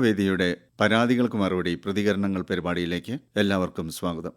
നിയമവേദിയുടെ പരാതികൾക്ക് മറുപടി പ്രതികരണങ്ങൾ പരിപാടിയിലേക്ക് എല്ലാവർക്കും സ്വാഗതം.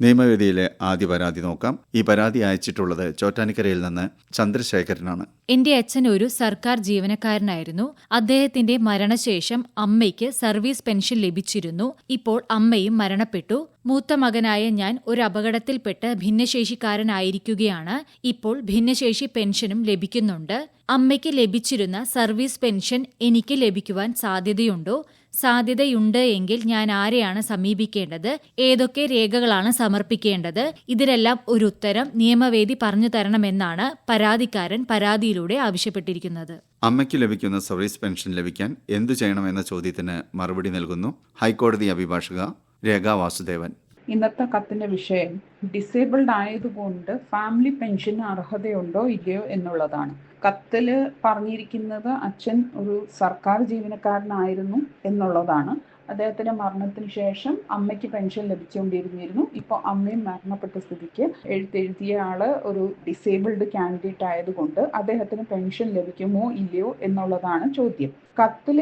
നിയമവേദിയിലെ ആദ്യ പരാതി നോക്കാം. ഈ പരാതി അയച്ചിട്ടുള്ളത് ചോറ്റാനിക്കരയിൽ നിന്ന് ചന്ദ്രശേഖരനാണ്. എന്റെ അച്ഛൻ ഒരു സർക്കാർ ജീവനക്കാരനായിരുന്നു. അദ്ദേഹത്തിന്റെ മരണശേഷം അമ്മയ്ക്ക് സർവീസ് പെൻഷൻ ലഭിച്ചിരുന്നു. ഇപ്പോൾ അമ്മയും മരണപ്പെട്ടു. മൂത്ത മകനായ ഞാൻ ഒരു അപകടത്തിൽപ്പെട്ട് ഭിന്നശേഷിക്കാരനായിരിക്കുകയാണ്. ഇപ്പോൾ ഭിന്നശേഷി പെൻഷനും ലഭിക്കുന്നുണ്ട്. അമ്മയ്ക്ക് ലഭിച്ചിരുന്ന സർവീസ് പെൻഷൻ എനിക്ക് ലഭിക്കുവാൻ സാധ്യതയുണ്ടോ? സാധ്യതയുണ്ട് എങ്കിൽ ഞാൻ ആരെയാണ് സമീപിക്കേണ്ടത്? ഏതൊക്കെ രേഖകളാണ് സമർപ്പിക്കേണ്ടത്? ഇതിനെല്ലാം ഒരു ഉത്തരം നിയമവേദി പറഞ്ഞു തരണമെന്നാണ് പരാതിക്കാരൻ പരാതിയിലൂടെ ആവശ്യപ്പെട്ടിരിക്കുന്നത്. അമ്മയ്ക്ക് ലഭിക്കുന്ന സർവീസ് പെൻഷൻ ലഭിക്കാൻ എന്തു ചെയ്യണമെന്ന ചോദ്യത്തിന് മറുപടി നൽകുന്നു ഹൈക്കോടതി അഭിഭാഷക രേഖാ വാസുദേവൻ. ഇന്നത്തെ കത്തിന്റെ വിഷയം ഡിസേബിൾഡ് ആയതുകൊണ്ട് ഫാമിലി പെൻഷന് അർഹതയുണ്ടോ ഇല്ലയോ എന്നുള്ളതാണ്. കത്തിൽ പറഞ്ഞിരിക്കുന്നത് അച്ഛൻ ഒരു സർക്കാർ ജീവനക്കാരനായിരുന്നു എന്നുള്ളതാണ്. അദ്ദേഹത്തിന്റെ മരണത്തിന് ശേഷം അമ്മയ്ക്ക് പെൻഷൻ ലഭിച്ചുകൊണ്ടിരുന്നിരുന്നു. ഇപ്പോൾ അമ്മയും മരണപ്പെട്ട സ്ഥിതിക്ക് എഴുത്തെഴുതിയ ആൾ ഒരു ഡിസേബിൾഡ് കാൻഡിഡേറ്റ് ആയതുകൊണ്ട് അദ്ദേഹത്തിന് പെൻഷൻ ലഭിക്കുമോ ഇല്ലയോ എന്നുള്ളതാണ് ചോദ്യം. കത്തിൽ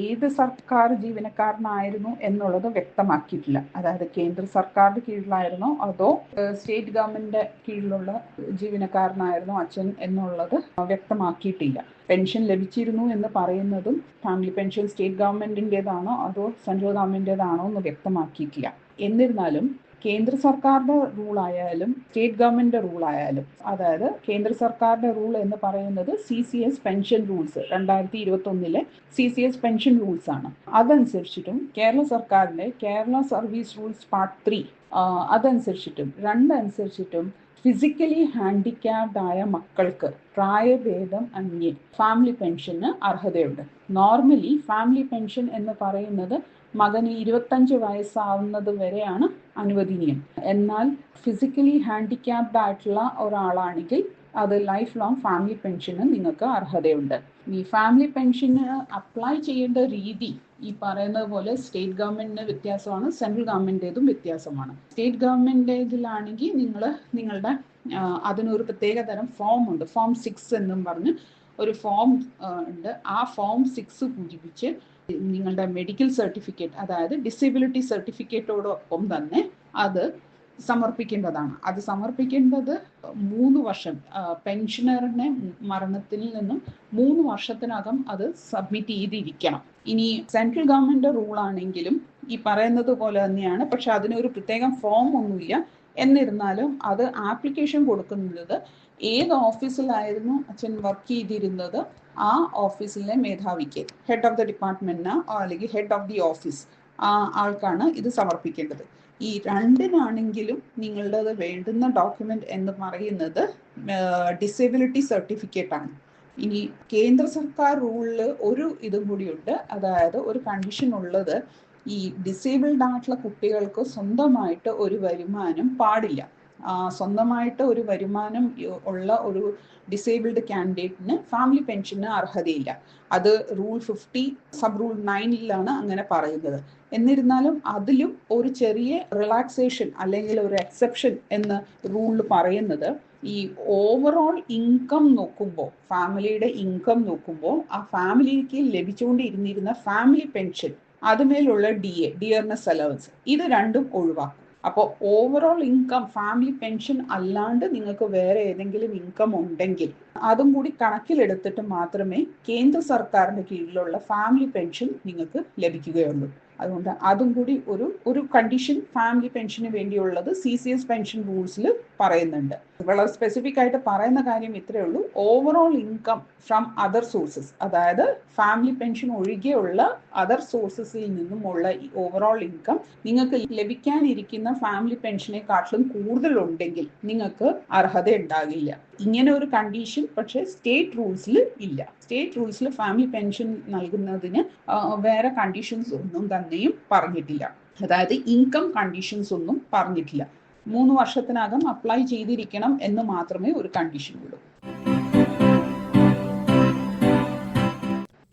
ഏത് സർക്കാർ ജീവനക്കാരനായിരുന്നു എന്നുള്ളത് വ്യക്തമാക്കിയിട്ടില്ല. അതായത് കേന്ദ്ര സർക്കാരിന്റെ കീഴിലായിരുന്നോ അതോ സ്റ്റേറ്റ് ഗവൺമെന്റിന്റെ കീഴിലുള്ള ജീവനക്കാരനായിരുന്നോ അച്ഛൻ എന്നുള്ളത് വ്യക്തമാക്കിയിട്ടില്ല. പെൻഷൻ ലഭിച്ചിരുന്നു എന്ന് പറയുന്നതും ഫാമിലി പെൻഷൻ സ്റ്റേറ്റ് ഗവൺമെന്റിന്റെതാണോ അതോ സെൻട്രൽ ഗവൺമെന്റിന്റെതാണോ എന്ന് വ്യക്തമാക്കിയിട്ടില്ല. എന്നിരുന്നാലും കേന്ദ്ര സർക്കാരിന്റെ റൂൾ ആയാലും സ്റ്റേറ്റ് ഗവൺമെന്റിന്റെ റൂൾ ആയാലും അതായത് കേന്ദ്ര സർക്കാരിന്റെ റൂൾ എന്ന് പറയുന്നത് C C S pension rules രണ്ടായിരത്തി ഇരുപത്തി ഒന്നിലെ C C S pension rules ആണ്. അതനുസരിച്ചിട്ടും കേരള സർക്കാരിന്റെ Kerala service rules part three അതനുസരിച്ചിട്ടും രണ്ടനുസരിച്ചിട്ടും ഫിസിക്കലി ഹാൻഡിക്യാപ്ഡ് ആയ മക്കൾക്ക് പ്രായഭേദം അന്യേ ഫാമിലി പെൻഷന് അർഹതയുണ്ട്. നോർമലി ഫാമിലി പെൻഷൻ എന്ന് പറയുന്നത് മകന് ഇരുപത്തഞ്ച് വയസ്സാവുന്നത് വരെയാണ് അനുവദനീയം. എന്നാൽ ഫിസിക്കലി ഹാൻഡിക്യാപ്ഡ് ആയിട്ടുള്ള ഒരാളാണെങ്കിൽ അത് ലൈഫ് ലോങ് ഫാമിലി പെൻഷന് നിങ്ങൾക്ക് അർഹതയുണ്ട്. ഈ ഫാമിലി പെൻഷന് അപ്ലൈ ചെയ്യേണ്ട രീതി ഈ പറയുന്നത് പോലെ സ്റ്റേറ്റ് ഗവൺമെന്റിന് വ്യത്യാസമാണ് സെൻട്രൽ ഗവൺമെന്റേതും വ്യത്യാസമാണ്. സ്റ്റേറ്റ് ഗവൺമെന്റേതിലാണെങ്കിൽ നിങ്ങൾ നിങ്ങളുടെ അതിനൊരു പ്രത്യേക തരം ഫോം ഉണ്ട്. ഫോം സിക്സ് എന്നും പറഞ്ഞ് ഒരു ഫോം ഉണ്ട്. ആ ഫോം സിക്സ് പൂരിപ്പിച്ച് നിങ്ങളുടെ മെഡിക്കൽ സർട്ടിഫിക്കറ്റ് അതായത് ഡിസേബിലിറ്റി സർട്ടിഫിക്കറ്റോടൊപ്പം തന്നെ അത് സമർപ്പിക്കേണ്ടതാണ്. അത് സമർപ്പിക്കേണ്ടത് മൂന്ന് വർഷം പെൻഷനറിന്റെ മരണത്തിൽ നിന്നും മൂന്ന് വർഷത്തിനകം അത് സബ്മിറ്റ് ചെയ്തിരിക്കണം. ഇനി സെൻട്രൽ ഗവൺമെന്റ് റൂൾ ആണെങ്കിലും ഈ പറയുന്നത് പോലെ തന്നെയാണ്. പക്ഷെ അതിനൊരു പ്രത്യേകം ഫോം ഒന്നുമില്ല. എന്നിരുന്നാലും അത് ആപ്ലിക്കേഷൻ കൊടുക്കുന്നത് ഏത് ഓഫീസിലായിരുന്നു അച്ഛൻ വർക്ക് ചെയ്തിരുന്നത്? ആ ഓഫീസിലെ മേധാവിക്ക് ഹെഡ് ഓഫ് ദ ഡിപ്പാർട്ട്മെന്റിന് അല്ലെങ്കിൽ ഹെഡ് ഓഫ് ദി ഓഫീസ് ആ ആൾക്കാണ് ഇത് സമർപ്പിക്കേണ്ടത്. ഈ രണ്ടിനാണെങ്കിലും നിങ്ങളുടേത് വേണ്ടുന്ന ഡോക്യുമെന്റ് എന്ന് പറയുന്നത് ഡിസേബിലിറ്റി സർട്ടിഫിക്കറ്റ് ആണ്. ഇനി കേന്ദ്ര സർക്കാർ റൂളിൽ ഒരു ഇതും കൂടിയുണ്ട്. അതായത് ഒരു കണ്ടീഷൻ ഉള്ളത് ഈ ഡിസേബിൾഡ് ആയിട്ടുള്ള കുട്ടികൾക്ക് സ്വന്തമായിട്ട് ഒരു വരുമാനം പാടില്ല. സ്വന്തമായിട്ട് ഒരു വരുമാനം ഉള്ള ഒരു ഡിസേബിൾഡ് കാൻഡിഡേറ്റിന് ഫാമിലി പെൻഷന് അർഹതയില്ല. അത് റൂൾ ഫിഫ്റ്റി സബ് റൂൾ നയനിലാണ് അങ്ങനെ പറയുന്നത്. എന്നിരുന്നാലും അതിലും ഒരു ചെറിയ റിലാക്സേഷൻ അല്ലെങ്കിൽ ഒരു എക്സെപ്ഷൻ എന്ന് റൂളിൽ പറയുന്നത് ഈ ഓവറോൾ ഇൻകം നോക്കുമ്പോൾ ഫാമിലിയുടെ ഇൻകം നോക്കുമ്പോൾ ആ ഫാമിലിക്ക് ലഭിച്ചുകൊണ്ടിരുന്നിരുന്ന ഫാമിലി പെൻഷൻ അതുമേലുള്ള ഡി എ ഡിയർനെസ് അലവൻസ്. ഇത് രണ്ടും ഒഴിവാക്കും. അപ്പോൾ ഓവറോൾ ഇൻകം ഫാമിലി പെൻഷൻ അല്ലാണ്ട് നിങ്ങൾക്ക് വേറെ ഏതെങ്കിലും ഇൻകം ഉണ്ടെങ്കിൽ അതും കൂടി കണക്കിലെടുത്തിട്ട് മാത്രമേ കേന്ദ്ര സർക്കാരിന്റെ കീഴിലുള്ള ഫാമിലി പെൻഷൻ നിങ്ങൾക്ക് ലഭിക്കുകയുള്ളൂ. അതുകൊണ്ട് അതും കൂടി ഒരു ഒരു കണ്ടീഷൻ ഫാമിലി പെൻഷന് വേണ്ടിയുള്ളത് സി സി എസ് പെൻഷൻ റൂൾസിൽ പറയുന്നുണ്ട്. വളരെ സ്പെസിഫിക് ആയിട്ട് പറയുന്ന കാര്യം ഇത്രയേ ഉള്ളൂ. Overall income from other sources അതായത് ഫാമിലി പെൻഷൻ ഒഴികെയുള്ള അതർ സോഴ്സസിൽ നിന്നുമുള്ള ഈ ഓവറോൾ ഇൻകം നിങ്ങൾക്ക് ലഭിക്കാനിരിക്കുന്ന ഫാമിലി പെൻഷനെക്കാട്ടിലും കൂടുതലുണ്ടെങ്കിൽ നിങ്ങൾക്ക് അർഹത ഉണ്ടാകില്ല ഇങ്ങനെ ഒരു കണ്ടീഷൻ പക്ഷേ സ്റ്റേറ്റ് റൂൾസിൽ ഇല്ല. സ്റ്റേറ്റ് റൂൾസിൽ ഫാമിലി പെൻഷൻ നൽകുന്നതിന് വേറെ കണ്ടീഷൻസ് ഒന്നും തന്നെയും പറഞ്ഞിട്ടില്ല. അതായത് ഇൻകം കണ്ടീഷൻസ് ഒന്നും പറഞ്ഞിട്ടില്ല. മൂന്ന് വർഷത്തിനകം അപ്ലൈ ചെയ്തിരിക്കണം എന്ന് മാത്രമേ ഒരു കണ്ടീഷൻ ഉള്ളൂ.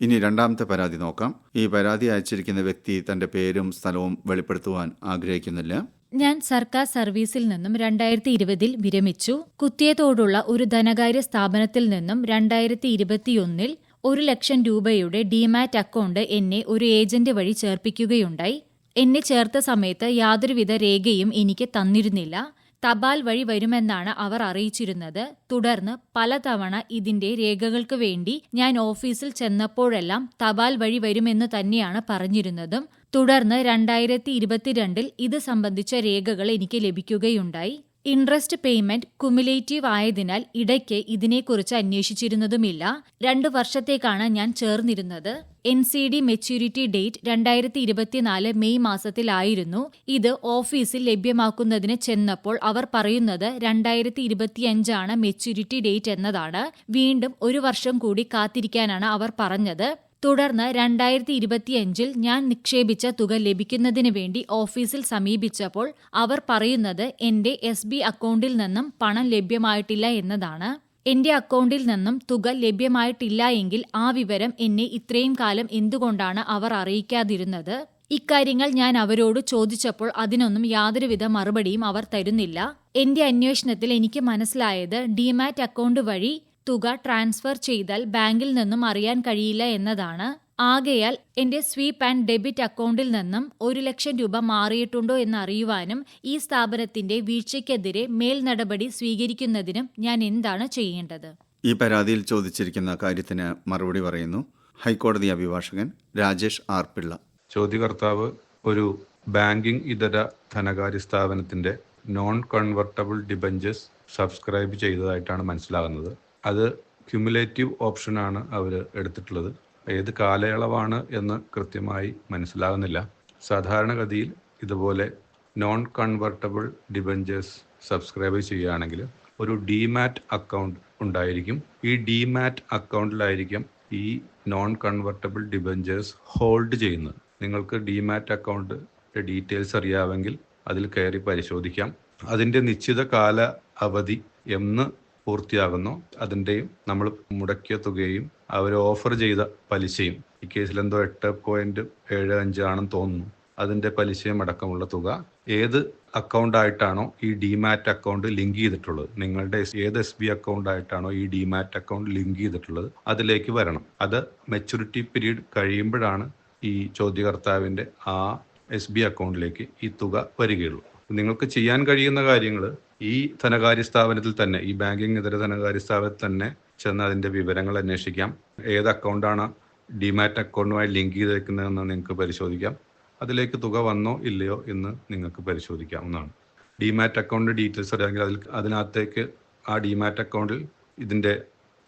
ഇനി രണ്ടാമത്തെ പരാതി നോക്കാം. ഈ പരാതി അയച്ചിരിക്കുന്ന വ്യക്തി തന്റെ പേരും സ്ഥലവും വെളിപ്പെടുത്തുവാൻ ആഗ്രഹിക്കുന്നില്ല. ഞാൻ സർക്കാർ സർവീസിൽ നിന്നും രണ്ടായിരത്തി ഇരുപതിൽ വിരമിച്ചു. കുത്തിയതോടുള്ള ഒരു ധനകാര്യ സ്ഥാപനത്തിൽ നിന്നും രണ്ടായിരത്തി ഇരുപത്തിയൊന്നിൽ ഒരു ലക്ഷം രൂപയുടെ ഡിമാറ്റ് അക്കൗണ്ട് എന്നെ ഒരു ഏജന്റ് വഴി ചേർപ്പിക്കുകയുണ്ടായി. എന്നെ ചേർത്ത സമയത്ത് യാതൊരുവിധ രേഖയും എനിക്ക് തന്നിരുന്നില്ല. തപാൽ വഴി വരുമെന്നാണ് അവർ അറിയിച്ചിരുന്നത്. തുടർന്ന് പലതവണ ഇതിന്റെ രേഖകൾക്ക് വേണ്ടി ഞാൻ ഓഫീസിൽ ചെന്നപ്പോഴെല്ലാം തപാൽ വഴി വരുമെന്ന് തന്നെയാണ് പറഞ്ഞിരുന്നതും. തുടർന്ന് രണ്ടായിരത്തി ഇരുപത്തിരണ്ടിൽ ഇത് സംബന്ധിച്ച രേഖകൾ എനിക്ക് ലഭിക്കുകയുണ്ടായി. ഇൻട്രസ്റ്റ് പേയ്മെന്റ് കുമുലേറ്റീവ് ആയതിനാൽ ഇടയ്ക്ക് ഇതിനെക്കുറിച്ച് അന്വേഷിച്ചിരുന്നതുമില്ല. രണ്ടു വർഷത്തേക്കാണ് ഞാൻ ചേർന്നിരുന്നത്. N C D maturity date രണ്ടായിരത്തി ഇരുപത്തിനാല് മെയ് മാസത്തിലായിരുന്നു. ഇത് ഓഫീസിൽ ലഭ്യമാക്കുന്നതിന് ചെന്നപ്പോൾ അവർ പറയുന്നത് രണ്ടായിരത്തി ഇരുപത്തിയഞ്ചാണ് മെച്യൂരിറ്റി ഡേറ്റ് എന്നതാണ്. വീണ്ടും ഒരു വർഷം കൂടി കാത്തിരിക്കാനാണ് അവർ പറഞ്ഞത്. തുടർന്ന് രണ്ടായിരത്തി ഇരുപത്തിയഞ്ചിൽ ഞാൻ നിക്ഷേപിച്ച തുക ലഭിക്കുന്നതിന് വേണ്ടി ഓഫീസിൽ സമീപിച്ചപ്പോൾ അവർ പറയുന്നത് എന്റെ എസ് ബി അക്കൗണ്ടിൽ നിന്നും പണം ലഭ്യമായിട്ടില്ല എന്നതാണ്. എന്റെ അക്കൗണ്ടിൽ നിന്നും തുക ലഭ്യമായിട്ടില്ല എങ്കിൽ ആ വിവരം എന്നെ ഇത്രയും കാലം എന്തുകൊണ്ടാണ് അവർ അറിയിക്കാതിരുന്നത്? ഇക്കാര്യങ്ങൾ ഞാൻ അവരോട് ചോദിച്ചപ്പോൾ അതിനൊന്നും യാതൊരുവിധ മറുപടിയും അവർ തരുന്നില്ല. എന്റെ അന്വേഷണത്തിൽ എനിക്ക് മനസ്സിലായത് ഡിമാറ്റ് അക്കൗണ്ട് വഴി തുക ട്രാൻസ്ഫർ ചെയ്താൽ ബാങ്കിൽ നിന്നും അറിയാൻ കഴിയില്ല എന്നതാണ്. ആകയാൽ എന്റെ സ്വീപ്പ് ആൻഡ് ഡെബിറ്റ് അക്കൗണ്ടിൽ നിന്നും ഒരു ലക്ഷം രൂപ മാറിയിട്ടുണ്ടോ എന്ന് അറിയുവാനും ഈ സ്ഥാപനത്തിന്റെ വീഴ്ചയ്ക്കെതിരെ മേൽ നടപടി സ്വീകരിക്കുന്നതിനും ഞാൻ എന്താണ് ചെയ്യേണ്ടത്? ഈ പരാതിയിൽ ചോദിച്ചിരിക്കുന്ന കാര്യത്തിന് മറുപടി പറയുന്നു. ഹൈക്കോടതി അഭിഭാഷകൻ രാജേഷ് ആർ പിള്ള. ചോദ്യകർത്താവ് ഒരു ബാങ്കിംഗ് ഇതര ധനകാര്യ സ്ഥാപനത്തിന്റെ നോൺ കൺവെർട്ടബിൾ ഡിബഞ്ചസ് സബ്സ്ക്രൈബ് ചെയ്തതായിട്ടാണ് മനസ്സിലാകുന്നത്. അത് ക്യുമുലേറ്റീവ് ഓപ്ഷനാണ് അവർ എടുത്തിട്ടുള്ളത്. ഏത് കാലയളവാണ് എന്ന് കൃത്യമായി മനസ്സിലാകുന്നില്ല. സാധാരണഗതിയിൽ ഇതുപോലെ നോൺ കൺവെർട്ടബിൾ ഡിബഞ്ചേഴ്സ് സബ്സ്ക്രൈബ് ചെയ്യുകയാണെങ്കിൽ ഒരു ഡിമാറ്റ് അക്കൗണ്ട് ഉണ്ടായിരിക്കും. ഈ ഡിമാറ്റ് അക്കൗണ്ടിലായിരിക്കും ഈ നോൺ കൺവെർട്ടബിൾ ഡിബഞ്ചേഴ്സ് ഹോൾഡ് ചെയ്യുന്നത്. നിങ്ങൾക്ക് ഡിമാറ്റ് അക്കൗണ്ട് ഡീറ്റെയിൽസ് അറിയാമെങ്കിൽ അതിൽ കയറി പരിശോധിക്കാം. അതിന്റെ നിശ്ചിത കാല അവധി എന്ന് പൂർത്തിയാകുന്നു. അതിന്റെയും നമ്മൾ മുടക്കിയ തുകയും അവർ ഓഫർ ചെയ്ത പലിശയും. ഈ കേസിൽ എന്തോ എട്ട് പോയിന്റ് ഏഴ് അഞ്ച് ആണെന്ന് തോന്നുന്നു. അതിന്റെ പലിശയും അടക്കമുള്ള തുക ഏത് അക്കൗണ്ട് ആയിട്ടാണോ ഈ ഡിമാറ്റ് അക്കൗണ്ട് ലിങ്ക് ചെയ്തിട്ടുള്ളത്? നിങ്ങളുടെ ഏത് എസ് ബി അക്കൗണ്ട് ആയിട്ടാണോ ഈ ഡിമാറ്റ് അക്കൗണ്ട് ലിങ്ക് ചെയ്തിട്ടുള്ളത്? അതിലേക്ക് വരണം. അത് മെച്ചൂരിറ്റി പീരീഡ് കഴിയുമ്പോഴാണ് ഈ ചോദ്യകർത്താവിന്റെ ആ എസ് ബി അക്കൗണ്ടിലേക്ക് ഈ തുക വരികയുള്ളൂ. നിങ്ങൾക്ക് ചെയ്യാൻ കഴിയുന്ന കാര്യങ്ങൾ ഈ ധനകാര്യ സ്ഥാപനത്തിൽ തന്നെ ഈ ബാങ്കിങ് ഇതര ധനകാര്യ സ്ഥാപനത്തിൽ തന്നെ ചെന്ന് അതിന്റെ വിവരങ്ങൾ അന്വേഷിക്കാം. ഏത് അക്കൗണ്ടാണ് ഡിമാറ്റ് അക്കൗണ്ടുമായി ലിങ്ക് ചെയ്തേക്കുന്നതെന്ന് നിങ്ങൾക്ക് പരിശോധിക്കാം. അതിലേക്ക് തുക വന്നോ ഇല്ലയോ എന്ന് നിങ്ങൾക്ക് പരിശോധിക്കാവുന്നതാണ്. ഡിമാറ്റ് അക്കൗണ്ട് ഡീറ്റെയിൽസ് അറിയാമെങ്കിൽ അതിൽ അതിനകത്തേക്ക് ആ ഡിമാറ്റ് അക്കൗണ്ടിൽ ഇതിന്റെ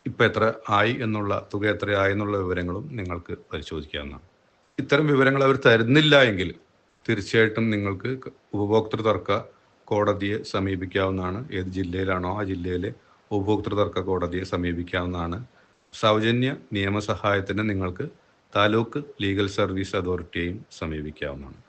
ഇപ്പം എത്ര ആയി എന്നുള്ള തുക എത്രയായി എന്നുള്ള വിവരങ്ങളും നിങ്ങൾക്ക് പരിശോധിക്കാവുന്നതാണ്. ഇത്തരം വിവരങ്ങൾ അവർ തരുന്നില്ല എങ്കിൽ തീർച്ചയായിട്ടും നിങ്ങൾക്ക് ഉപഭോക്തൃ തർക്ക കോടതിയെ സമീപിക്കാവുന്നതാണ്. ഏത് ജില്ലയിലാണോ ആ ജില്ലയിലെ ഉപഭോക്തൃ തർക്ക കോടതിയെ സമീപിക്കാവുന്നതാണ്. സൗജന്യ നിയമസഹായത്തിന് നിങ്ങൾക്ക് താലൂക്ക് ലീഗൽ സർവീസ് അതോറിറ്റിയെയും സമീപിക്കാവുന്നതാണ്.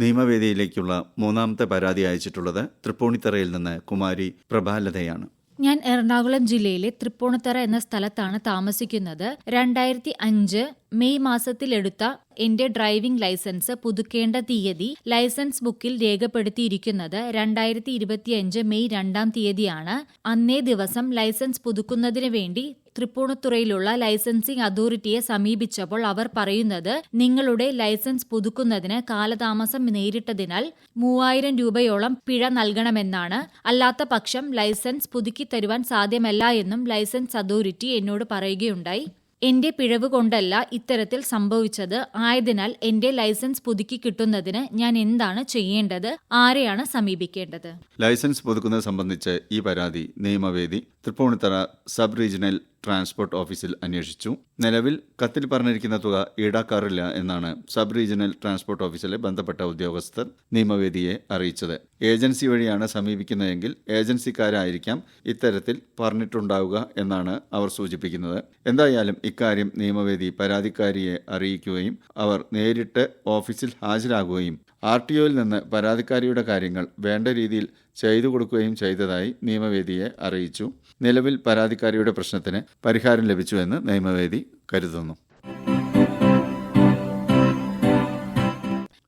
നിയമവേദിയിലേക്കുള്ള മൂന്നാമത്തെ പരാതി അയച്ചിട്ടുള്ളത് തൃപ്പൂണിത്തറയിൽ നിന്ന് കുമാരി പ്രഭാലതയാണ്. ഞാൻ എറണാകുളം ജില്ലയിലെ തൃപ്പൂണിത്തറ എന്ന സ്ഥലത്താണ് താമസിക്കുന്നത്. രണ്ടായിരത്തി അഞ്ച് മെയ് മാസത്തിലെടുത്ത എന്റെ ഡ്രൈവിംഗ് ലൈസൻസ് പുതുക്കേണ്ട തീയതി ലൈസൻസ് ബുക്കിൽ രേഖപ്പെടുത്തിയിരിക്കുന്നത് രണ്ടായിരത്തി ഇരുപത്തിയഞ്ച് മെയ് രണ്ടാം തീയതിയാണ്. അന്നേ ദിവസം ലൈസൻസ് പുതുക്കുന്നതിന് വേണ്ടി തൃപ്പൂണിത്തുറയിലുള്ള ലൈസൻസിംഗ് അതോറിറ്റിയെ സമീപിച്ചപ്പോൾ അവർ പറയുന്നത് നിങ്ങളുടെ ലൈസൻസ് പുതുക്കുന്നതിന് കാലതാമസം നേരിട്ടതിനാൽ മൂവായിരം രൂപയോളം പിഴ നൽകണമെന്നാണ്. അല്ലാത്ത പക്ഷം ലൈസൻസ് പുതുക്കി തരുവാൻ സാധ്യമല്ല എന്നും ലൈസൻസ് അതോറിറ്റി എന്നോട് പറയുകയുണ്ടായി. എന്റെ പിഴവ് കൊണ്ടല്ല ഇത്തരത്തിൽ സംഭവിച്ചത്. ആയതിനാൽ എന്റെ ലൈസൻസ് പുതുക്കി കിട്ടുന്നതിന് ഞാൻ എന്താണ് ചെയ്യേണ്ടത്? ആരെയാണ് സമീപിക്കേണ്ടത്? ലൈസൻസ് പുതുക്കുന്നത് സംബന്ധിച്ച് ഈ പരാതി നിയമവേദി തൃപ്പൂണിത്തറ സബ് റീജിയണൽ ട്രാൻസ്പോർട്ട് ഓഫീസിൽ അന്വേഷിച്ചു. നിലവിൽ കത്തിൽ പറഞ്ഞിരിക്കുന്ന തുക ഈടാക്കാറില്ല എന്നാണ് സബ് റീജിയണൽ ട്രാൻസ്പോർട്ട് ഓഫീസിലെ ബന്ധപ്പെട്ട ഉദ്യോഗസ്ഥർ നിയമവേദിയെ അറിയിച്ചത്. ഏജൻസി വഴിയാണ് സമീപിക്കുന്നതെങ്കിൽ ഏജൻസിക്കാരായിരിക്കാം ഇത്തരത്തിൽ പറഞ്ഞിട്ടുണ്ടാവുക എന്നാണ് അവർ സൂചിപ്പിക്കുന്നത്. എന്തായാലും ഇക്കാര്യം നിയമവേദി പരാതിക്കാരിയെ അറിയിക്കുകയും അവർ നേരിട്ട് ഓഫീസിൽ ഹാജരാകുകയും ആർ ടി ഒയിൽ നിന്ന് പരാതിക്കാരിയുടെ കാര്യങ്ങൾ വേണ്ട രീതിയിൽ ചെയ്തു കൊടുക്കുകയും ചെയ്തതായി നിയമവേദിയെ അറിയിച്ചു. നിലവിൽ പരാതിക്കാരിയുടെ പ്രശ്നത്തിന് പരിഹാരം ലഭിച്ചുവെന്ന് നിയമവേദി കരുതുന്നു.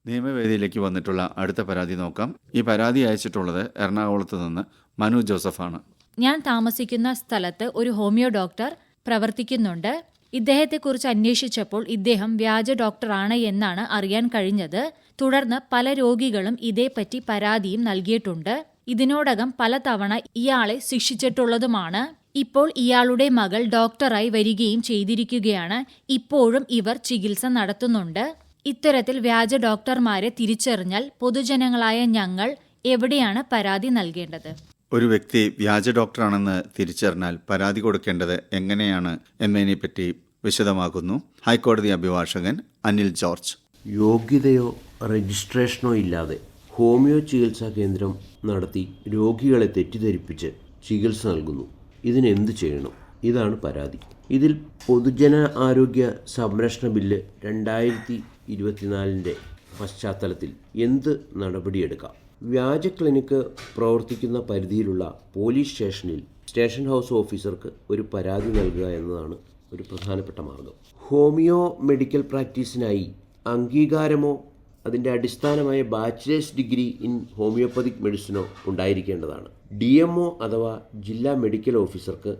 നിയമവേദിയിലേക്ക് വന്നിട്ടുള്ള അടുത്ത പരാതി നോക്കാം. ഈ പരാതി അയച്ചിട്ടുള്ളത് എറണാകുളത്ത് നിന്ന് മനു ജോസഫാണ്. ഞാൻ താമസിക്കുന്ന സ്ഥലത്ത് ഒരു ഹോമിയോ ഡോക്ടർ പ്രവർത്തിക്കുന്നുണ്ട്. ഇദ്ദേഹത്തെക്കുറിച്ച് അന്വേഷിച്ചപ്പോൾ ഇദ്ദേഹം വ്യാജ ഡോക്ടറാണ് എന്നാണ് അറിയാൻ കഴിഞ്ഞത്. തുടർന്ന് പല രോഗികളും ഇതേപ്പറ്റി പരാതിയും നൽകിയിട്ടുണ്ട്. ഇതിനോടകം പലതവണ ഇയാളെ ശിക്ഷിച്ചിട്ടുള്ളതുമാണ്. ഇപ്പോൾ ഇയാളുടെ മകൾ ഡോക്ടറായി വരികയും ചെയ്തിരിക്കുകയാണ്. ഇപ്പോഴും ഇവർ ചികിത്സ നടത്തുന്നുണ്ട്. ഇത്തരത്തിൽ വ്യാജ ഡോക്ടർമാരെ തിരിച്ചറിഞ്ഞാൽ പൊതുജനങ്ങളായ ഞങ്ങൾ എവിടെയാണ് പരാതി നൽകേണ്ടത്? ഒരു വ്യക്തി വ്യാജ ഡോക്ടറാണെന്ന് തിരിച്ചറിഞ്ഞാൽ പരാതി കൊടുക്കേണ്ടത് എങ്ങനെയാണ് എന്നതിനെപ്പറ്റി വിശദമാക്കുന്നു ഹൈക്കോടതി അഭിഭാഷകൻ അനിൽ ജോർജ്. യോഗ്യതയോ രജിസ്ട്രേഷനോ ഇല്ലാതെ ഹോമിയോ ചികിത്സാ കേന്ദ്രം നടത്തി രോഗികളെ തെറ്റിദ്ധരിപ്പിച്ച് ചികിത്സ നൽകുന്നു. ഇതിനെന്ത് ചെയ്യണം? ഇതാണ് പരാതി. ഇതിൽ പൊതുജന ആരോഗ്യ സംരക്ഷണ ബില്ല് രണ്ടായിരത്തി ഇരുപത്തിനാലിന്റെ പശ്ചാത്തലത്തിൽ എന്ത് നടപടിയെടുക്കാം? വ്യാജ ക്ലിനിക്ക് പ്രവർത്തിക്കുന്ന പരിധിയിലുള്ള പോലീസ് സ്റ്റേഷനിൽ സ്റ്റേഷൻ ഹൗസ് ഓഫീസർക്ക് ഒരു പരാതി നൽകുക എന്നതാണ് ഒരു പ്രധാനപ്പെട്ട മാർഗം. ഹോമിയോ മെഡിക്കൽ പ്രാക്ടീസിനായി അംഗീകാരമോ അതിന്റെ അടിസ്ഥാനമായ ബാച്ചിലേഴ്സ് ഡിഗ്രി ഇൻ ഹോമിയോപ്പതിക് മെഡിസിനോ ഉണ്ടായിരിക്കേണ്ടതാണ്. ഡി എം ഒ അഥവാ ജില്ലാ മെഡിക്കൽ ഓഫീസർക്ക്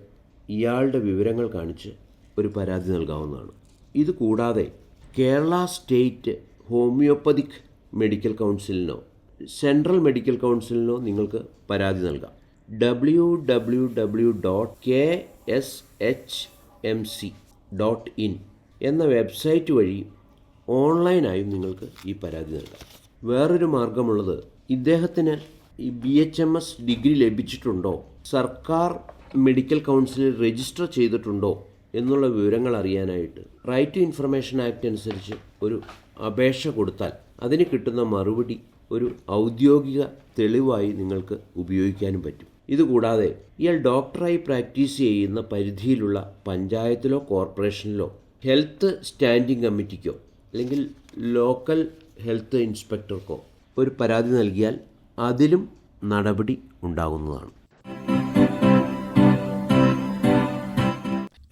ഇയാളുടെ വിവരങ്ങൾ കാണിച്ച് ഒരു പരാതി നൽകാവുന്നതാണ്. ഇതുകൂടാതെ കേരള സ്റ്റേറ്റ് ഹോമിയോപ്പതിക് മെഡിക്കൽ കൗൺസിലിനോ സെൻട്രൽ മെഡിക്കൽ കൗൺസിലിനോ നിങ്ങൾക്ക് പരാതി നൽകാം. W W W dot K S H M C dot in എന്ന വെബ്സൈറ്റ് വഴി ഓൺലൈനായും നിങ്ങൾക്ക് ഈ പരാതി നൽകാം. വേറൊരു മാർഗമുള്ളത് ഇദ്ദേഹത്തിന് ഈ B H M S degree ലഭിച്ചിട്ടുണ്ടോ? സർക്കാർ മെഡിക്കൽ കൗൺസിലിൽ രജിസ്റ്റർ ചെയ്തിട്ടുണ്ടോ? എന്നുള്ള വിവരങ്ങൾ അറിയാനായിട്ട് റൈറ്റ് ടു ഇൻഫർമേഷൻ ആക്ട് അനുസരിച്ച് ഒരു അപേക്ഷ കൊടുത്താൽ അതിന് കിട്ടുന്ന മറുപടി ഒരു ഔദ്യോഗിക തെളിവായി നിങ്ങൾക്ക് ഉപയോഗിക്കാനും പറ്റും. ഇതുകൂടാതെ ഇയാൾ ഡോക്ടറായി പ്രാക്ടീസ് ചെയ്യുന്ന പരിധിയിലുള്ള പഞ്ചായത്തിലോ കോർപ്പറേഷനിലോ ഹെൽത്ത് സ്റ്റാൻഡിംഗ് കമ്മിറ്റിക്കോ അല്ലെങ്കിൽ ലോക്കൽ ഹെൽത്ത് ഇൻസ്പെക്ടർക്കോ ഒരു പരാതി നൽകിയാൽ അതിലും നടപടി ഉണ്ടാകുന്നതാണ്.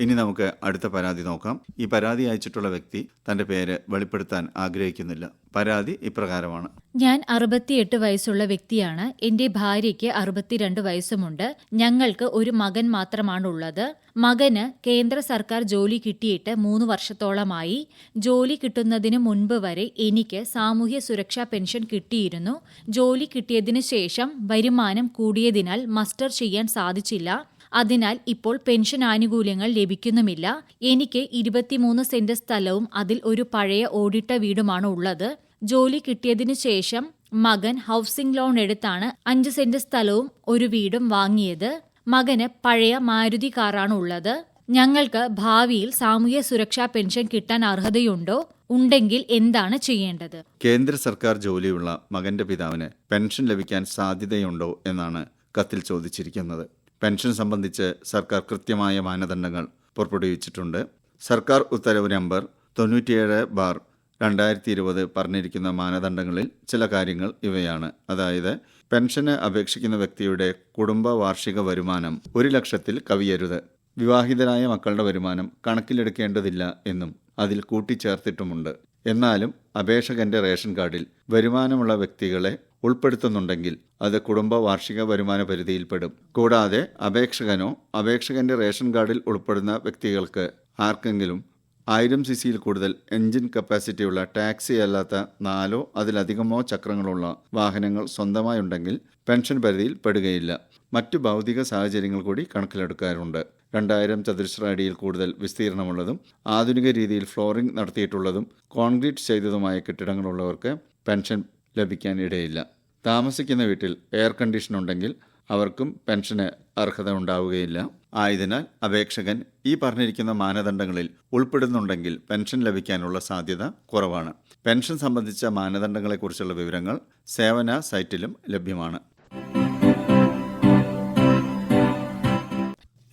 ഇനി നമുക്ക് അടുത്ത പരാതി നോക്കാം. ഈ പരാതി അയച്ചിട്ടുള്ള വ്യക്തി തന്റെ പേര് വെളിപ്പെടുത്താൻ ആഗ്രഹിക്കുന്നില്ല. പരാതി ഇപ്രകാരമാണ്. ഞാൻ അറുപത്തിയെട്ട് വയസ്സുള്ള വ്യക്തിയാണ്. എന്റെ ഭാര്യയ്ക്ക് അറുപത്തിരണ്ട് വയസ്സുമുണ്ട്. ഞങ്ങൾക്ക് ഒരു മകൻ മാത്രമാണ് ഉള്ളത് മകന് കേന്ദ്ര സർക്കാർ ജോലി കിട്ടിയിട്ട് മൂന്ന് വർഷത്തോളമായി. ജോലി കിട്ടുന്നതിന് മുൻപ് വരെ എനിക്ക് സാമൂഹ്യ സുരക്ഷാ പെൻഷൻ കിട്ടിയിരുന്നു. ജോലി കിട്ടിയതിനു ശേഷം വരുമാനം കൂടിയതിനാൽ മസ്റ്റർ ചെയ്യാൻ സാധിച്ചില്ല. അതിനാൽ ഇപ്പോൾ പെൻഷൻ ആനുകൂല്യങ്ങൾ ലഭിക്കുന്നുമില്ല. എനിക്ക് ഇരുപത്തിമൂന്ന് സെന്റ് സ്ഥലവും അതിൽ ഒരു പഴയ ഓടിട്ട വീടുമാണ് ഉള്ളത്. ജോലി കിട്ടിയതിനു ശേഷം മകൻ ഹൗസിംഗ് ലോൺ എടുത്താണ് അഞ്ച് സെന്റ് സ്ഥലവും ഒരു വീടും വാങ്ങിയത്. മകന് പഴയ മാരുതി കാറാണ് ഉള്ളത്. ഞങ്ങൾക്ക് ഭാവിയിൽ സാമൂഹ്യ സുരക്ഷാ പെൻഷൻ കിട്ടാൻ അർഹതയുണ്ടോ? ഉണ്ടെങ്കിൽ എന്താണ് ചെയ്യേണ്ടത്? കേന്ദ്ര സർക്കാർ ജോലിയുള്ള മകന്റെ പിതാവിന് പെൻഷൻ ലഭിക്കാൻ സാധ്യതയുണ്ടോ എന്നാണ് കത്തിൽ ചോദിച്ചിരിക്കുന്നത്. പെൻഷൻ സംബന്ധിച്ച് സർക്കാർ കൃത്യമായ മാനദണ്ഡങ്ങൾ പുറപ്പെടുവിച്ചിട്ടുണ്ട്. സർക്കാർ ഉത്തരവ് നമ്പർ തൊണ്ണൂറ്റിയേഴ് ബാർ രണ്ടായിരത്തി ഇരുപത് പറഞ്ഞിരിക്കുന്ന മാനദണ്ഡങ്ങളിൽ ചില കാര്യങ്ങൾ ഇവയാണ്. അതായത് പെൻഷന് അപേക്ഷിക്കുന്ന വ്യക്തിയുടെ കുടുംബ വാർഷിക വരുമാനം ഒരു ലക്ഷത്തിൽ കവിയരുത്. വിവാഹിതരായ മക്കളുടെ വരുമാനം കണക്കിലെടുക്കേണ്ടതില്ല എന്നും അതിൽ കൂട്ടിച്ചേർത്തിട്ടുമുണ്ട്. എന്നാലും അപേക്ഷകന്റെ റേഷൻ കാർഡിൽ വരുമാനമുള്ള വ്യക്തികളെ ഉൾപ്പെടുത്തുന്നുണ്ടെങ്കിൽ അത് കുടുംബ വാർഷിക വരുമാന പരിധിയിൽപ്പെടും. കൂടാതെ അപേക്ഷകനോ അപേക്ഷകന്റെ റേഷൻ കാർഡിൽ ഉൾപ്പെടുന്ന വ്യക്തികൾക്ക് ആർക്കെങ്കിലും ആയിരം സി സിയിൽ കൂടുതൽ എഞ്ചിൻ കപ്പാസിറ്റിയുള്ള ടാക്സി അല്ലാത്ത നാലോ അതിലധികമോ ചക്രങ്ങളുള്ള വാഹനങ്ങൾ സ്വന്തമായുണ്ടെങ്കിൽ പെൻഷൻ പരിധിയിൽ പെടുകയില്ല മറ്റു ഭൗതിക സാഹചര്യങ്ങൾ കൂടി കണക്കിലെടുക്കാറുണ്ട്. രണ്ടായിരം ചതുരശ്ര അടിയിൽ കൂടുതൽ വിസ്തീർണമുള്ളതും ആധുനിക രീതിയിൽ ഫ്ലോറിംഗ് നടത്തിയിട്ടുള്ളതും കോൺക്രീറ്റ് ചെയ്തതുമായ കെട്ടിടങ്ങളുള്ളവർക്ക് പെൻഷൻ ലഭിക്കാൻ ഇടയില്ല. താമസിക്കുന്ന വീട്ടിൽ എയർ കണ്ടീഷൻ ഉണ്ടെങ്കിൽ അവർക്കും പെൻഷന് അർഹത ഉണ്ടാവുകയില്ല. ആയതിനാൽ അപേക്ഷകൻ ഈ പറഞ്ഞിരിക്കുന്ന മാനദണ്ഡങ്ങളിൽ ഉൾപ്പെടുന്നുണ്ടെങ്കിൽ പെൻഷൻ ലഭിക്കാനുള്ള സാധ്യത കുറവാണ്. പെൻഷൻ സംബന്ധിച്ച മാനദണ്ഡങ്ങളെക്കുറിച്ചുള്ള വിവരങ്ങൾ സേവന സൈറ്റിലും ലഭ്യമാണ്.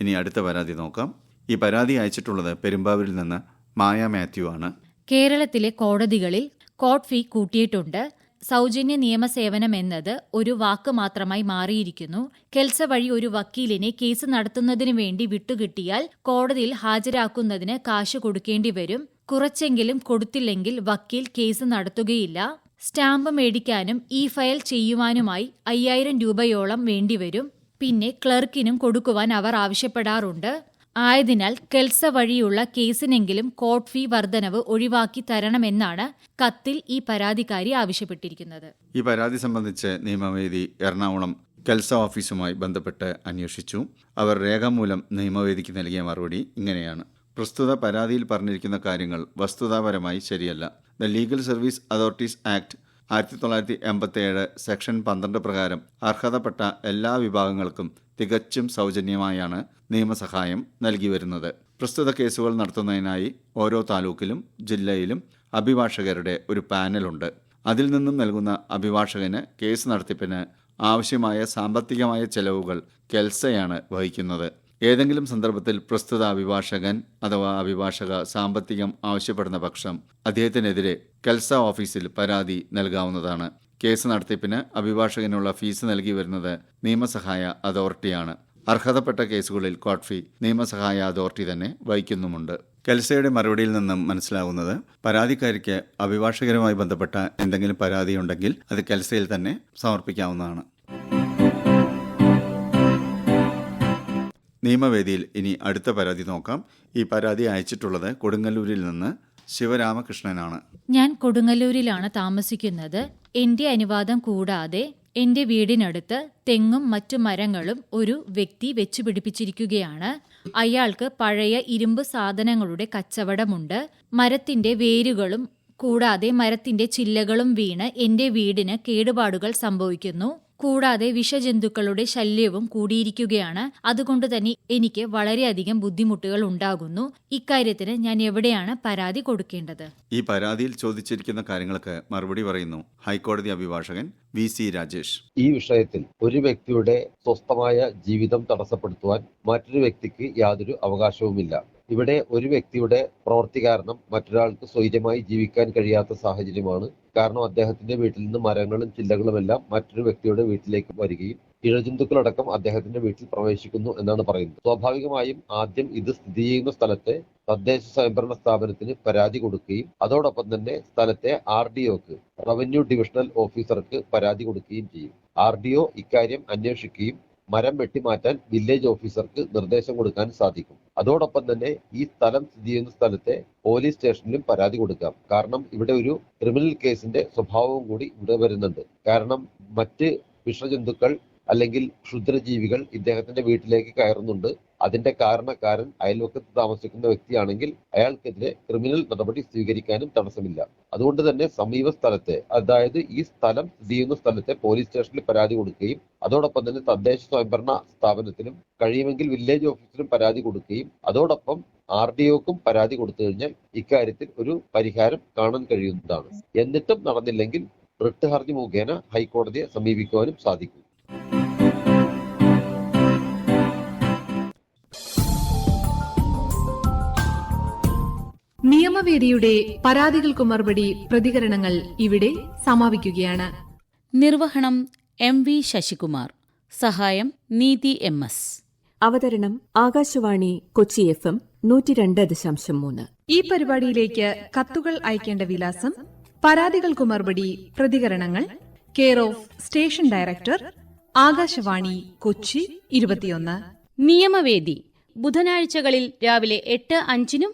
ഇനി അടുത്ത പരാതി നോക്കാം. ഈ പരാതി അയച്ചിട്ടുള്ളത് പെരുമ്പാവൂരിൽ നിന്ന് മായ മാത്യു ആണ്. കേരളത്തിലെ കോടതികളിൽ കോട്ട് ഫീ കൂട്ടിയിട്ടുണ്ട്. സൗജന്യ നിയമസേവനം എന്നത് ഒരു വാക്ക് മാത്രമായി മാറിയിരിക്കുന്നു. കെൽസ വഴി ഒരു വക്കീലിനെ കേസ് നടത്തുന്നതിനു വേണ്ടി വിട്ടുകിട്ടിയാൽ കോടതിയിൽ ഹാജരാക്കുന്നതിന് കാശ് കൊടുക്കേണ്ടി വരും. കുറച്ചെങ്കിലും കൊടുത്തില്ലെങ്കിൽ വക്കീൽ കേസ് നടത്തുകയില്ല. സ്റ്റാമ്പ് മേടിക്കാനും ഇ ഫയൽ ചെയ്യുവാനുമായി അയ്യായിരം രൂപയോളം വേണ്ടിവരും പിന്നെ ക്ലർക്കിനും കൊടുക്കുവാൻ അവർ ആവശ്യപ്പെടാറുണ്ട്. ആയതിനാൽ കെൽസ വഴിയുള്ള കേസിനെങ്കിലും കോർട്ട് ഫീ വർധനവ് ഒഴിവാക്കി തരണമെന്നാണ് കത്തിൽ ഈ പരാതിക്കാരി ആവശ്യപ്പെട്ടിരിക്കുന്നത്. ഈ പരാതി സംബന്ധിച്ച് നിയമവേദി എറണാകുളം കെൽസ ഓഫീസുമായി ബന്ധപ്പെട്ട് അന്വേഷിച്ചു. അവർ രേഖാമൂലം നിയമവേദിക്ക് നൽകിയ മറുപടി ഇങ്ങനെയാണ്. പ്രസ്തുത പരാതിയിൽ പറഞ്ഞിരിക്കുന്ന കാര്യങ്ങൾ വസ്തുതാപരമായി ശരിയല്ല. The legal service authorities act ആയിരത്തി തൊള്ളായിരത്തി എൺപത്തിയേഴ് സെക്ഷൻ പന്ത്രണ്ട് പ്രകാരം അർഹതപ്പെട്ട എല്ലാ വിഭാഗങ്ങൾക്കും തികച്ചും സൗജന്യമായാണ് നിയമസഹായം നൽകി വരുന്നത്. പ്രസ്തുത കേസുകൾ നടത്തുന്നതിനായി ഓരോ താലൂക്കിലും ജില്ലയിലും അഭിഭാഷകരുടെ ഒരു പാനലുണ്ട്. അതിൽ നിന്നും നൽകുന്ന അഭിഭാഷകന് കേസ് നടത്തിപ്പിന് ആവശ്യമായ സാമ്പത്തികമായ ചെലവുകൾ കെൽസയാണ് വഹിക്കുന്നത്. ഏതെങ്കിലും സന്ദർഭത്തിൽ പ്രസ്തുത അഭിഭാഷകൻ അഥവാ അഭിഭാഷക സാമ്പത്തികം ആവശ്യപ്പെടുന്ന പക്ഷം അദ്ദേഹത്തിനെതിരെ കെൽസ ഓഫീസിൽ പരാതി നൽകാവുന്നതാണ്. കേസ് നടത്തിപ്പിന് അഭിഭാഷകനുള്ള ഫീസ് നൽകി വരുന്നത് നിയമസഹായ അതോറിറ്റിയാണ്. അർഹതപ്പെട്ട കേസുകളിൽ കോർട്ട് ഫീ നിയമസഹായ അതോറിറ്റി തന്നെ വഹിക്കുന്നുമുണ്ട്. കൽസയുടെ മറുപടിയിൽ നിന്നും മനസ്സിലാകുന്നത് പരാതിക്കാരിക്ക് അഭിഭാഷകരുമായി ബന്ധപ്പെട്ട എന്തെങ്കിലും പരാതിയുണ്ടെങ്കിൽ അത് കൽസയിൽ തന്നെ സമർപ്പിക്കാവുന്നതാണ്. നിയമവേദിയിൽ ഇനി അടുത്ത പരാതി നോക്കാം. ഈ പരാതി അയച്ചിട്ടുള്ളത് കൊടുങ്ങല്ലൂരിൽ നിന്ന് ശിവരാമകൃഷ്ണനാണ്. ഞാൻ കൊടുങ്ങല്ലൂരിലാണ് താമസിക്കുന്നത്. എന്റെ അനുവാദം കൂടാതെ എന്റെ വീടിനടുത്ത് തെങ്ങും മറ്റു മരങ്ങളും ഒരു വ്യക്തി വെച്ചു പിടിപ്പിച്ചിരിക്കുകയാണ്. അയാൾക്ക് പഴയ ഇരുമ്പ് സാധനങ്ങളുടെ കച്ചവടമുണ്ട്. മരത്തിന്റെ വേരുകളും കൂടാതെ മരത്തിന്റെ ചില്ലകളും വീണ് എന്റെ വീടിന് കേടുപാടുകൾ സംഭവിക്കുന്നു. കൂടാതെ വിഷജന്തുക്കളുടെ ശല്യവും കൂടിയിരിക്കുകയാണ്. അതുകൊണ്ട് തന്നെ എനിക്ക് വളരെയധികം ബുദ്ധിമുട്ടുകൾ ഉണ്ടാകുന്നു. ഇക്കാര്യത്തിന് ഞാൻ എവിടെയാണ് പരാതി കൊടുക്കേണ്ടത്? ഈ പരാതിയിൽ ചോദിച്ചിരിക്കുന്ന കാര്യങ്ങൾക്ക് മറുപടി പറയുന്നു. ഹൈക്കോടതി അഭിഭാഷകൻ വി സി രാജേഷ്. ഈ വിഷയത്തിൽ ഒരു വ്യക്തിയുടെ സ്വസ്ഥമായ ജീവിതം തടസ്സപ്പെടുത്തുവാൻ മറ്റൊരു വ്യക്തിക്ക് യാതൊരു അവകാശവുമില്ല. ഇവിടെ ഒരു വ്യക്തിയുടെ പ്രവൃത്തി കാരണം മറ്റൊരാൾക്ക് സ്വൈര്യമായി ജീവിക്കാൻ കഴിയാത്ത സാഹചര്യമാണ്. കാരണം അദ്ദേഹത്തിന്റെ വീട്ടിൽ നിന്ന് മരങ്ങളും ചില്ലകളും എല്ലാം മറ്റൊരു വ്യക്തിയുടെ വീട്ടിലേക്ക് വരികയും ഇഴജന്തുക്കളടക്കം അദ്ദേഹത്തിന്റെ വീട്ടിൽ പ്രവേശിക്കുന്നു എന്നാണ് പറയുന്നത്. സ്വാഭാവികമായും ആദ്യം ഇത് സ്ഥിതി ചെയ്യുന്ന സ്ഥലത്തെ തദ്ദേശ സ്വയംഭരണ സ്ഥാപനത്തിന് പരാതി കൊടുക്കുകയും അതോടൊപ്പം തന്നെ സ്ഥലത്തെ ആർ ഡി ഒക്ക് റവന്യൂ ഡിവിഷണൽ ഓഫീസർക്ക് പരാതി കൊടുക്കുകയും ചെയ്യും. ആർ ഡി ഒ ഇക്കാര്യം അന്വേഷിക്കുകയും മരം വെട്ടിമാറ്റാൻ വില്ലേജ് ഓഫീസർക്ക് നിർദ്ദേശം കൊടുക്കാൻ സാധിക്കും. അതോടൊപ്പം തന്നെ ഈ സ്ഥലം സ്ഥിതി ചെയ്യുന്ന സ്ഥലത്തെ പോലീസ് സ്റ്റേഷനിലും പരാതി കൊടുക്കാം. കാരണം ഇവിടെ ഒരു ക്രിമിനൽ കേസിന്റെ സ്വഭാവവും കൂടി ഇവിടെ വരുന്നുണ്ട്. കാരണം മറ്റ് വിഷജന്തുക്കൾ അല്ലെങ്കിൽ ക്ഷുദ്രജീവികൾ ഇദ്ദേഹത്തിന്റെ വീട്ടിലേക്ക് കയറുന്നുണ്ട്. അതിന്റെ കാരണക്കാരൻ അയൽവക്കത്ത് താമസിക്കുന്ന വ്യക്തിയാണെങ്കിൽ അയാൾക്കെതിരെ ക്രിമിനൽ നടപടി സ്വീകരിക്കാനും തടസ്സമില്ല. അതുകൊണ്ട് തന്നെ സമീപ സ്ഥലത്തെ അതായത് ഈ സ്ഥലം സ്ഥിതി ചെയ്യുന്ന സ്ഥലത്തെ പോലീസ് സ്റ്റേഷനിൽ പരാതി കൊടുക്കുകയും അതോടൊപ്പം തന്നെ തദ്ദേശ സ്വയംഭരണ സ്ഥാപനത്തിലും കഴിയുമെങ്കിൽ വില്ലേജ് ഓഫീസിലും പരാതി കൊടുക്കുകയും അതോടൊപ്പം ആർ ഡി ഒക്കും പരാതി കൊടുത്തു കഴിഞ്ഞാൽ ഇക്കാര്യത്തിൽ ഒരു പരിഹാരം കാണാൻ കഴിയുന്നതാണ്. എന്നിട്ടും നടന്നില്ലെങ്കിൽ റിട്ട് ഹർജി മുഖേന ഹൈക്കോടതിയെ സമീപിക്കുവാനും സാധിക്കും. നിയമവേദിയുടെ പരാതികൾക്ക് മറുപടി പ്രതികരണങ്ങൾ ഇവിടെ സമാപിക്കുകയാണ്. നിർവഹണം എം വി ശശികുമാർ. സഹായം നീതി എം എസ്. അവതരണം ആകാശവാണി കൊച്ചി എഫ് എം നൂറ്റി രണ്ട് ദശാംശം മൂന്ന്. ഈ പരിപാടിയിലേക്ക് കത്തുകൾ അയക്കേണ്ട വിലാസം പരാതികൾക്കു മറുപടി പ്രതികരണങ്ങൾ care of station director Akashvani Kochi ഇരുപത്തിയൊന്ന്. നിയമവേദി. ബുധനാഴ്ചകളിൽ രാവിലെ എട്ട് അഞ്ചിനും